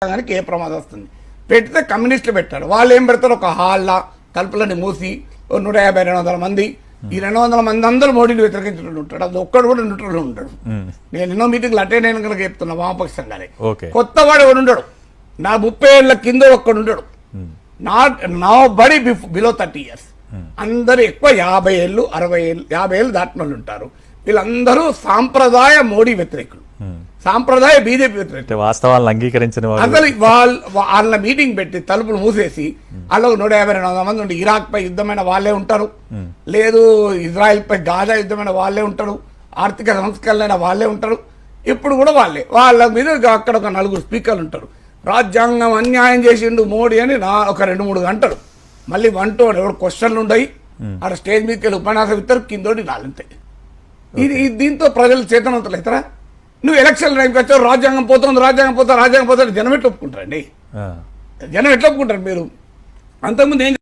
రాజ్యాంగానికి ఏ ప్రమాదం వస్తుంది? పెడితే కమ్యూనిస్టులు పెట్టారు. వాళ్ళు ఏం పెడతారు? ఒక హాల్లా తలుపులని మూసి నూట యాభై రెండు వందల మంది. ఈ రెండు వందల మంది అందరూ మోడీని వ్యతిరేకించినట్టు ఉంటాడు అది ఒక్కడు కూడా న్యూట్రల్ ఉంటాడు నేను ఎన్నో మీటింగ్లు అటెండ్ అయిన కనుక చెప్తున్నా వామపక్షంగానే ఓకే. కొత్త వాడు ఎవడు ఉండడు. నా ముప్పై ఏళ్ళ కింద ఒక్కడు ఉండడు. నాట్ నా బడి బిలో థర్టీ ఇయర్స్ అందరూ ఎక్కువ యాభై ఏళ్ళు అరవై ఏళ్ళు యాభై ఏళ్ళు దాటిన వాళ్ళు ఉంటారు. వీళ్ళందరూ సాంప్రదాయ మోడీ వ్యతిరేకులు. సాంప్రదాయ బీజేపీ వాస్తవాలను అంగీకరించిన అసలు వాళ్ళ వాళ్ళ మీటింగ్ పెట్టి తలుపులు మూసేసి వాళ్ళకు నూట యాభై రెండు వందల మంది ఉండి ఇరాక్ పై యుద్ధమైన వాళ్ళే ఉంటారు. లేదు ఇజ్రాయెల్ పై గాజా యుద్ధమైన వాళ్ళే ఉంటారు. ఆర్థిక సంస్కరణలైన వాళ్ళే ఉంటారు. ఇప్పుడు కూడా వాళ్ళే. వాళ్ళ మీద అక్కడ ఒక నలుగురు స్పీకర్లు ఉంటారు. రాజ్యాంగం అన్యాయం చేసిండు మోడీ అని నా ఒక రెండు మూడు గంటలు మళ్ళీ వన్ టూ ఎవరు క్వశ్చన్లు ఉండయి. ఆడ స్టేజ్ మీదకి వెళ్ళి ఉపన్యాసం ఇస్తారు కిందోటి నాలంతే ఇది దీంతో ప్రజలు చేతనవుతలు అవుతారా? నువ్వు ఎలక్షన్ టైంకి వచ్చావు రాజ్యాంగం పోతుంది రాజ్యాంగం పోతా రాజ్యాంగం పోతుంది జనం ఎట్లా ఒప్పుకుంటారండి? జనం ఎట్లా ఒప్పుకుంటారు మీరు? అంతకుముందు ఏం